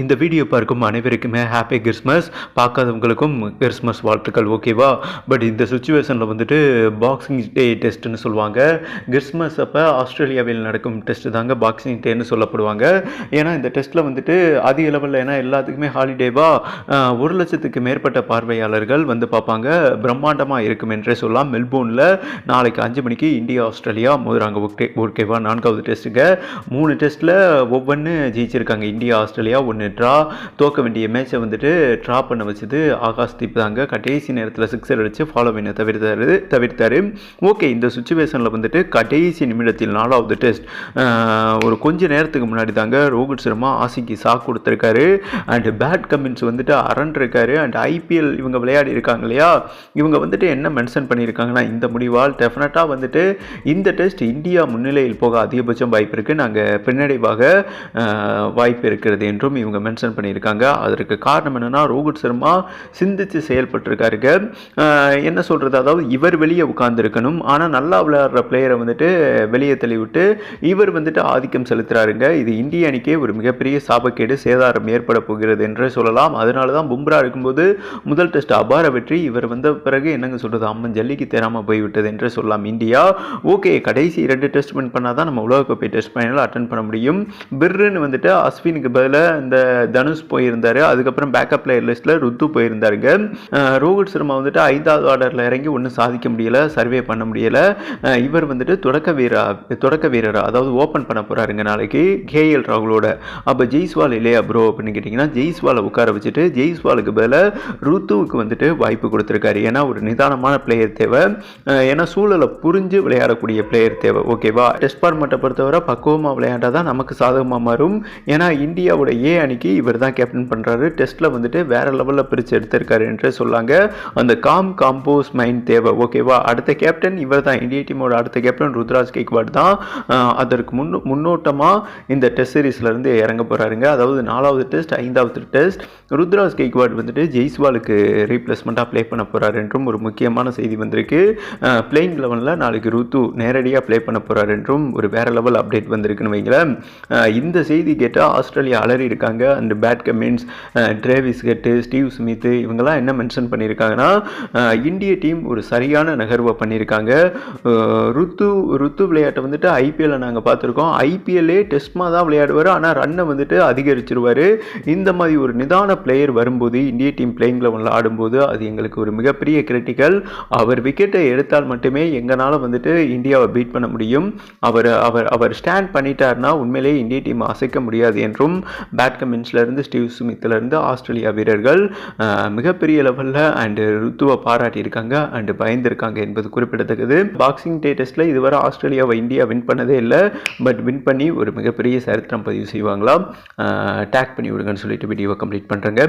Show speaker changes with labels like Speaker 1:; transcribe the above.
Speaker 1: இந்த வீடியோ பார்க்கும் அனைவருக்குமே ஹாப்பி கிறிஸ்மஸ் பார்க்காதவங்களுக்கும் கிறிஸ்மஸ் வாழ்த்துக்கள் ஓகேவா பட் இந்த சுச்சுவேஷனில் வந்துட்டு பாக்ஸிங் டே டெஸ்ட்னு சொல்லுவாங்க. கிறிஸ்மஸ் அப்போ ஆஸ்திரேலியாவில் நடக்கும் டெஸ்ட்டு தாங்க பாக்ஸிங் டேன்னு சொல்லப்படுவாங்க. ஏன்னா இந்த டெஸ்ட்டில் வந்துட்டு அதிக லெவலில் ஏன்னா எல்லாத்துக்குமே ஹாலிடேவா ஒரு லட்சத்துக்கு மேற்பட்ட பார்வையாளர்கள் வந்து பார்ப்பாங்க. பிரம்மாண்டமாக இருக்கும் என்றே சொல்லலாம். மெல்போர்னில் நாளைக்கு அஞ்சு மணிக்கு இந்தியா ஆஸ்திரேலியா மோதுறாங்க. ஓகே ஓகேவா நான்காவது டெஸ்ட்டுங்க மூணு டெஸ்ட்டில் ஒவ்வொன்று ஜெயிச்சிருக்காங்க. இந்தியா ஆஸ்திரேலியா ஒன்று ட்ரா தோக்க வேண்டிய மேட்சை வந்துட்டு ட்ரா பண்ண வச்சது. ஆகாஷ் தீப் தாங்க. கடைசி நேரத்தில் சிக்ஸர் அடித்து ஃபாலோ பண்ண தவிர்த்தாரு தவிர்த்தாரு. ஓகே இந்த சுச்சுவேஷனில் வந்துட்டு கடைசி நிமிடத்தில் நாலாவது டெஸ்ட் ஒரு கொஞ்ச நேரத்துக்கு முன்னாடி தாங்க ரோஹித் சர்மா ஆசிக்கு சாக் கொடுத்துருக்காரு. அண்ட் பேட் கமின்ஸ் வந்துட்டு அரண்டிருக்காரு. அண்ட் ஐபிஎல் இவங்க விளையாடி இருக்காங்க இல்லையா? இவங்க வந்துட்டு என்ன மென்ஷன் பண்ணியிருக்காங்கன்னா இந்த முடிவால் டெஃபினட்டாக வந்துட்டு இந்த டெஸ்ட் இந்தியா முன்னிலையில் போக அதிகபட்சம் வாய்ப்பு இருக்குது நாங்கள் பின்னடைவாக வாய்ப்பு இருக்கிறது என்றும் இவங்க மென்ஷன் பண்ணியிருக்காங்க. அதற்கு காரணம் என்னென்னா ரோஹித் சர்மா சிந்தித்து செயல்பட்டிருக்காருங்க. என்ன சொல்கிறது அதாவது இவர் வெளியே உட்காந்துருக்கணும் ஆனால் நல்லா விளையாடுற பிளேயரை வந்துட்டு வெளியே தள்ளிவிட்டு இவர் வந்துட்டு ஆதிக்கம் செலுத்துகிறாருங்க இது இந்திய அணிக்கே ஒரு மிகப்பெரிய சாபக்கேடு சேதாரம் ஏற்பட போகிறது என்றே சொல்லலாம். அதனால தான் பும்ரா இருக்கும்போது முதல் டெஸ்ட் அபார வெற்றி. இவர் வந்த பிறகு என்னங்க சொல்கிறது அம்மன் ஜல்லிக்கு தேராமல் போய்விட்டது என்றே சொல்லலாம் இந்தியா. ஓகே கடைசி ரெண்டு டெஸ்ட் வின் பண்ணால் தான் நம்ம உலகக்கோப்பை டெஸ்ட் ஃபைனல் அட்டன் பண்ண முடியும். பிர்ருன்னு வந்துட்டு அஸ்வினுக்கு பதிலாக இந்த தனுஷ் போயிருந்தார். அதுக்கப்புறம் பேக்கப் பிளேயர் லிஸ்ட்டில் ருத்து போயிருந்தாருங்க. ரோஹித் சர்மா வந்துட்டு ஐந்தாவது ஆர்டரில் இறங்கி ஒன்றும் சாதிக்க முடியல சர்வே பண்ண முடியல. இவர் வந்துட்டு தொடக்க வீரா தொடக்க வீரரா அதாவது ஓப்பன் பண்ண போகிறாருங்க நாளைக்கு கேஎல் ராகுலோட. அப்போ ஜெய்ஸ்வால் இல்லையா ப்ரோ அப்படின்னு கேட்டிங்கன்னா ஜெய்ஸ்வாலை உட்கார வச்சுட்டு ஜெய்ஸ்வாலுக்கு பதிலாக ருத்துவுக்கு வந்துட்டு வாய்ப்பு கொடுத்துருக்காரு. ஏன்னா ஒரு நிதானமான பிளேயர் தேவை. ஏன்னா சூழலை புரிஞ்சு விளையாடக்கூடிய பிளேயர் தேவை. ஓகேவா டெஸ்ட் ஃபார்மேட்டை பொறுத்தவரை பக்குவமாக விளையாண்டால் தான் நமக்கு சாதகமாக மாறும். ஏன்னா இந்தியாவோட ஏ அணிக்கு இவர் தான் கேப்டன் பண்ணுறாரு டெஸ்ட்டில் வந்துட்டு வேற லெவலில் பிரித்து எடுத்திருக்காரு என்று சொல்லாங்க. அந்த காம் காம்போஸ் மைண்ட் தேவை. ஓகேவா அடுத்த கேப்டன் இவர் தான். இந்திய டீமோட அடுத்த கேப்டன் ருத்ராஜ் கேக்வாட் தான். அதற்கு முன் முன்னோட்டமாக இந்த டெஸ்ட் சீரீஸ்லேருந்து இறங்க போகிறாருங்க அதாவது நாலாவது டெஸ்ட் ஐந்தாவது டெஸ்ட் ருத்ராஜ் கெய்க்வாட் வந்துட்டு ஜெய்ஸ்வாலுக்கு ரீப்ளேஸ்மெண்ட்டாக ப்ளே பண்ண போகிறார் என்றும் ஒரு முக்கியமான செய்தி வந்திருக்கு. பிளேயிங் லெவனில் நாளைக்கு ருத்து நேரடியாக ப்ளே பண்ண போகிறார் என்றும் ஒரு வேற லெவல் அப்டேட் வந்திருக்குன்னு வைங்களேன். இந்த செய்தி கேட்டால் ஆஸ்திரேலியா அலறி இருக்காங்க அண்ட் பேட் கமெண்ட்ஸ் ட்ரேவிஸ் கெட்டு ஸ்டீவ் ஸ்மித் இவங்கெல்லாம் என்ன மென்ஷன் பண்ணியிருக்காங்கன்னா இந்திய டீம் ஒரு சரியான நகர்வை பண்ணியிருக்காங்க. ருத்து ருத்து விளையாட்டை வந்துட்டு ஐபிஎல்ல நாங்கள் பார்த்துருக்கோம். ஐபிஎல்லே டெஸ்ட்மா தான் விளையாடுவார். ஆனால் ரன்னை வந்துட்டு அதிகரிச்சிருவார். இந்த மாதிரி ஒரு நிதான பிளேயர் வரும்போது இந்திய டீம் பிளேயிங் லெவலில் ஆடும்போது அது எங்களுக்கு ஒரு மிகப்பெரிய கிரிட்டிக்கல் அவர் விக்கெட்டை எடுத்தால் மட்டுமே எங்களால் வந்துட்டு இந்தியாவை பீட் பண்ண முடியும். அவர் அவர் அவர் ஸ்டாண்ட் பண்ணிட்டார்னா உண்மையிலேயே இந்திய டீம் அசைக்க முடியாது என்றும் பேட் கமின்ஸ்லேருந்து ஸ்டீவ் ஸ்மித்லேருந்து ஆஸ்திரேலியா வீரர்கள் மிகப்பெரிய லெவலில் அண்டு ருத்துவை பாராட்டியிருக்காங்க அண்டு பயந்துருக்காங்க என்பது குறிப்பிடத்தக்கது. பாக்ஸிங் டே டெஸ்ட்டில் இதுவரை ஆஸ்திரேலியாவை இந்தியா வின் பண்ணதே இல்லை. பட் வின் பண்ணி ஒரு மிகப்பெரிய சரித்திரம் பதிவு செய்வாங்களாம். டேக் பண்ணி விடுங்கன்னு சொல்லிட்டு வீடியோவை கம்ப்ளீட் பண்ணுறேங்க